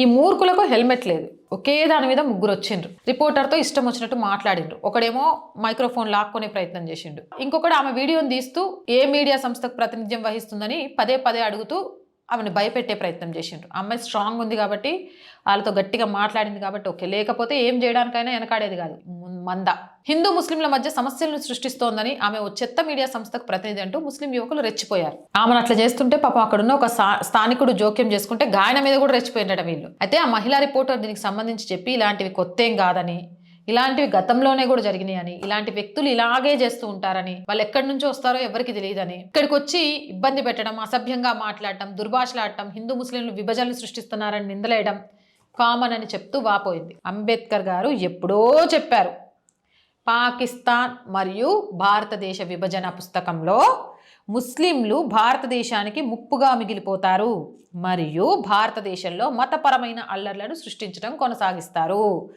ఈ మూర్ఖులకు హెల్మెట్ లేదు. ఒకే దాని మీద ముగ్గురు వచ్చిండ్రు. రిపోర్టర్తో ఇష్టం వచ్చినట్టు మాట్లాడిండ్రు. ఒకడేమో మైక్రోఫోన్ లాక్కునే ప్రయత్నం చేసిండు. ఇంకొకడు ఆమె వీడియోని తీస్తూ ఏ మీడియా సంస్థకు ప్రాతినిధ్యం వహిస్తుందని పదే పదే అడుగుతూ ఆమెను భయపెట్టే ప్రయత్నం చేసిండ్రు. అమ్మాయి స్ట్రాంగ్ ఉంది కాబట్టి వాళ్ళతో గట్టిగా మాట్లాడింది కాబట్టి ఓకే. లేకపోతే ఏం చేయడానికైనా వెనకాడేది కాదు. మంద. హిందూ ముస్లింల మధ్య సమస్యలను సృష్టిస్తోందని ఆమె ఓ చెత్త మీడియా సంస్థకు ప్రతినిధి అంటూ ముస్లిం యువకులు రెచ్చిపోయారు. ఆమెను అట్లా చేస్తుంటే పాపం అక్కడున్న ఒక స్థానికుడు జోక్యం చేసుకుంటే గాయన మీద కూడా రెచ్చిపోయినట వీళ్ళు. అయితే ఆ మహిళా రిపోర్టర్ దీనికి సంబంధించి చెప్పి ఇలాంటివి కొత్త ఏం కాదని ఇలాంటివి గతంలోనే కూడా జరిగినాయని ఇలాంటి వ్యక్తులు ఇలాగే చేస్తూ ఉంటారని వాళ్ళు ఎక్కడి నుంచి వస్తారో ఎవరికి తెలియదని ఇక్కడికి వచ్చి ఇబ్బంది పెట్టడం అసభ్యంగా మాట్లాడటం దుర్భాషలాడటం హిందూ ముస్లింలు విభజనలు సృష్టిస్తున్నారని నిందలేయడం కామన్ అని చెప్తూ వాపోయింది. అంబేద్కర్ గారు ఎప్పుడో చెప్పారు. పాకిస్తాన్ మరియు భారతదేశ విభజన పుస్తకంలో ముస్లింలు భారతదేశానికి ముప్పుగా మిగిలిపోతారు మరియు భారతదేశంలో మతపరమైన అల్లర్లను సృష్టించడం కొనసాగిస్తారు.